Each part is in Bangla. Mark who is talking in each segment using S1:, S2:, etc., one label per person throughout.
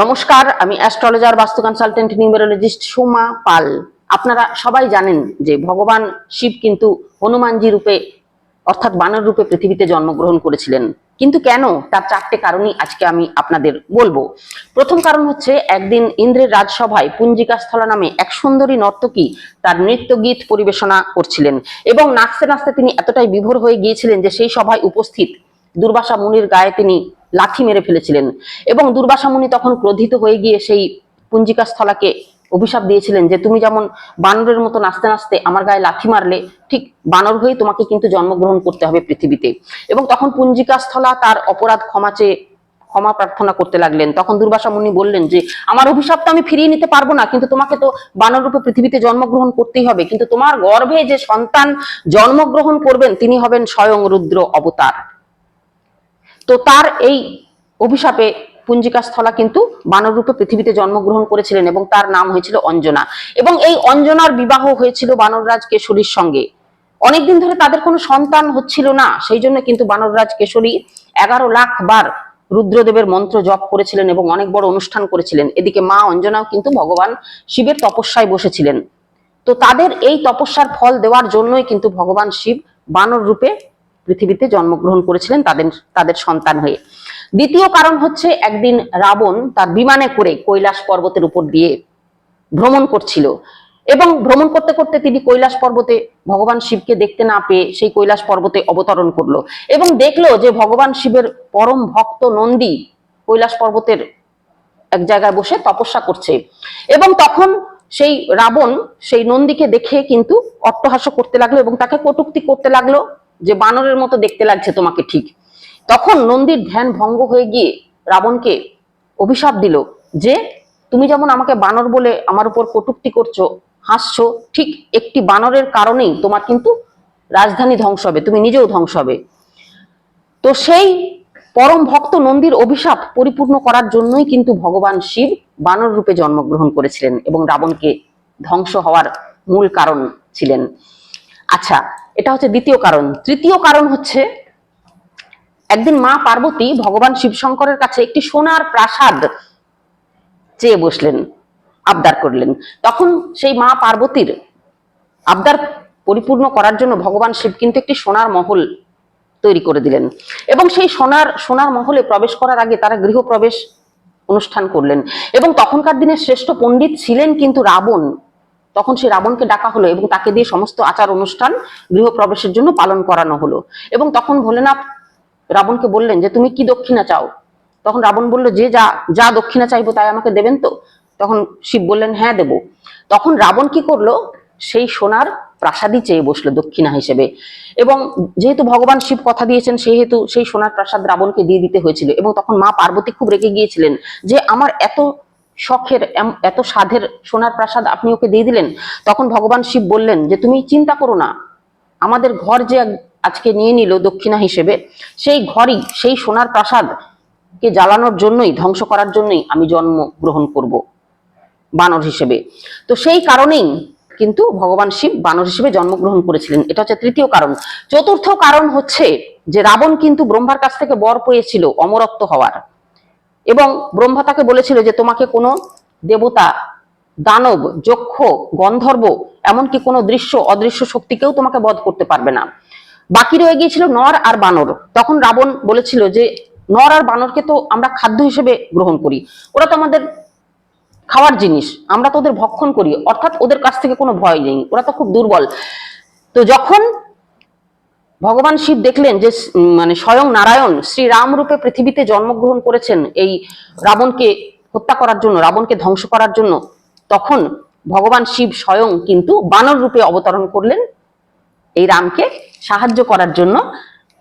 S1: নমস্কার, আমি অ্যাস্ট্রোলজার বাস্তু কনসালটেন্ট নিউমেরোলজিস্ট সোমা পাল। আপনারা সবাই জানেন যে ভগবান শিব কিন্তু হনুমানজি রূপে, অর্থাৎ বানর রূপে পৃথিবীতে জন্মগ্রহণ করেছিলেন। কিন্তু কেন? তার চারটে কারণই আজকে আমি আপনাদের বলব। প্রথম কারণ হচ্ছে, একদিন ইন্দ্রের রাজসভায় পুঞ্জিকা পুঞ্জিকাস্থলা নামে এক সুন্দরী নর্তকী তার নৃত্য গীত পরিবেশনা করছিলেন এবং নাচতে নাচতে তিনি এতটাই বিভোর হয়ে গিয়েছিলেন যে সেই সভায় উপস্থিত দুর্বাসা মুনির গায়ে তিনি লাথি মেরে ফেলেছিলেন। এবং দুর্বাসা মুনি তখন ক্রোধিত হয়ে গিয়ে সেই পুঞ্জিকা স্থলাকে অভিশাপ দিয়েছিলেন যে, তুমি যেমন বানরের মতো নাচতে নাচতে আমার গায়ে লাথি মারলে, ঠিক বানর হয়ে তোমাকে কিন্তু জন্মগ্রহণ করতে হবে পৃথিবীতে। এবং তখন পুঞ্জিকা স্থলা তার অপরাধ ক্ষমা চেয়ে ক্ষমা প্রার্থনা করতে লাগলেন। তখন দুর্বাসা মুনি বললেন যে, আমার অভিশাপ তো আমি ফিরিয়ে নিতে পারব না, কিন্তু তোমাকে তো বানর রূপে পৃথিবীতে জন্মগ্রহণ করতেই হবে। কিন্তু তোমার গর্ভে যে সন্তান জন্মগ্রহণ করবেন, তিনি হবেন স্বয়ং রুদ্র অবতার। তো তার এই অভিশাপে পুঞ্জিকা স্থলা কিন্তু বানর রূপে পৃথিবীতে জন্মগ্রহণ করেছিলেন এবং তার নাম হয়েছিল অঞ্জনা। এবং এই অঞ্জনার বিবাহ হয়েছিল বানররাজ কেশরীর সঙ্গে। অনেকদিন ধরে তাদের কোনো সন্তান হচ্ছিল না, সেই জন্য কিন্তু বানররাজ কেশরী এগারো লাখ বার রুদ্রদেবের মন্ত্র জপ করেছিলেন এবং অনেক বড় অনুষ্ঠান করেছিলেন। এদিকে মা অঞ্জনাও কিন্তু ভগবান শিবের তপস্যায় বসেছিলেন। তো তাদের এই তপস্যার ফল দেওয়ার জন্যই কিন্তু ভগবান শিব বানর রূপে পৃথিবীতে জন্মগ্রহণ করেছিলেন তাদের তাদের সন্তান হয়ে। দ্বিতীয় কারণ হচ্ছে একদিন রাবণ তার বিমানে করে কৈলাস পর্বতের উপর দিয়ে ভ্রমণ করছিল এবং ভ্রমণ করতে করতে তিনি কৈলাস পর্বতে ভগবান শিবকে দেখতে না পেয়ে সেই কৈলাস পর্বতে অবতরণ করল এবং দেখল যে ভগবান শিবের পরম ভক্ত নন্দী কৈলাস পর্বতের এক জায়গায় বসে তপস্যা করছে এবং তখন সেই রাবণ সেই নন্দীকে দেখে কিন্তু অট্টহাস্য করতে লাগল এবং তাকে কটুক্তি করতে লাগল। যে বানরের মতো দেখতে লাগছে তোমাকে ঠিক। তখন নন্দীর ধ্যান ভঙ্গ হয়ে গিয়ে রাবণকে অভিশাপ দিল যে, তুমি যেমন আমাকে বানর বলে আমার উপর কটুক্তি করছ, হাসছো, ঠিক একটি বানরের কারণেই তোমার কিন্তু রাজধানী ধ্বংস হবে, তুমি নিজেও ধ্বংস হবে। তো সেই পরম ভক্ত নন্দীর অভিশাপ পরিপূর্ণ করার জন্যই কিন্তু ভগবান শিব বানর রূপে জন্মগ্রহণ করেছিলেন এবং রাবণকে ধ্বংস হওয়ার মূল কারণ ছিলেন। আচ্ছা এটা হচ্ছে দ্বিতীয় কারণ। তৃতীয় কারণ হচ্ছে, একদিন মা পার্বতী ভগবান শিবশঙ্করের কাছে একটি সোনার প্রাসাদ চেয়ে বসলেন, আবদার করলেন। তখন সেই মা পার্বতীর আবদার পরিপূর্ণ করার জন্য ভগবান শিব কিন্তু একটি সোনার মহল তৈরি করে দিলেন। এবং সেই সোনার সোনার মহলে প্রবেশ করার আগে তারা গৃহপ্রবেশ অনুষ্ঠান করলেন। এবং তখনকার দিনের শ্রেষ্ঠ পণ্ডিত ছিলেন কিন্তু রাবণ। তখন সেই রাবণকে ডাকা হলো এবং তাকে দিয়ে সমস্ত আচার অনুষ্ঠান গৃহপ্রবেশের জন্য পালন করানো হলো। এবং তখন ভোলেনাথ রাবণকে বললেন যে, তুমি কি দক্ষিণা চাও? তখন রাবণ বলল, যে যা যা দক্ষিণা চাইব তাই আমাকে দেবেন তো? তখন শিব বললেন হ্যাঁ দেব। তখন রাবণ কি করল? সেই সোনার প্রাসাদই চেয়ে বসল দক্ষিণা হিসেবে। এবং যেহেতু ভগবান শিব কথা দিয়েছেন, সেহেতু সেই সোনার প্রাসাদ রাবণকে দিয়ে দিতে হয়েছিল। এবং তখন মা পার্বতী খুব রেগে গিয়েছিলেন যে, আমার এত শখের এত সাধের সোনার প্রাসাদ আপনি ওকে দিয়ে দিলেন, তখন ভগবান শিব বললেন যে, তুমি চিন্তা করো না। আমাদের ঘর যে আজকে নিয়ে নিল দক্ষিণা হিসেবে, সেই ঘরই, সেই সোনার প্রাসাদ কে জ্বালানোর জন্যই, ধ্বংস করার জন্যই আমি জন্ম গ্রহণ করব বানর হিসেবে। তো সেই কারণেই কিন্তু ভগবান শিব বানর হিসেবে জন্মগ্রহণ করেছিলেন। এটা হচ্ছে তৃতীয় কারণ। চতুর্থ কারণ হচ্ছে যে, রাবণ কিন্তু ব্রহ্মার কাছ থেকে বর পেয়েছিল অমরত্ব হওয়ার। এবং ব্রহ্মা তাকে বলেছিল যে তোমাকে কোনো দেবতা, দানব, যক্ষ, গন্ধর্ব, এমনকি কোনো দৃশ্য, অদৃশ্য শক্তিকেও তোমাকে বধ করতে পারবে না। বাকি রয়ে গিয়েছিল নর আর বানর। তখন রাবণ বলেছিল যে নর আর বানরকে তো আমরা খাদ্য হিসেবে গ্রহণ করি। ওরা তো আমাদের খাওয়ার জিনিস, আমরা তো ওদের ভক্ষণ করি। অর্থাৎ ওদের কাছ থেকে কোনো ভয় নেই। ওরা তো খুব দুর্বল। তো যখন ভগবান শিব দেখলেন যে মানে স্বয়ং নারায়ণ শ্রী রাম রূপে পৃথিবীতে জন্মগ্রহণ করেছেন এই রাবণকে হত্যা করার জন্য, রাবণকে ধ্বংস করার জন্য, তখন ভগবান শিব স্বয়ং কিন্তু বানর রূপে অবতরণ করলেন এই রামকে সাহায্য করার জন্য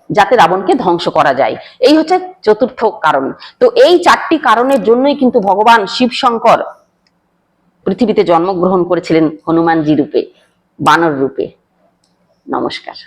S1: যাতে রাবণকে ধ্বংস করা যায়। এই হচ্ছে চতুর্থ কারণ। তো এই চারটি কারণের জন্যই কিন্তু ভগবান শিব শঙ্কর পৃথিবীতে জন্মগ্রহণ করেছিলেন হনুমানজি রূপে, বানর রূপে। নমস্কার।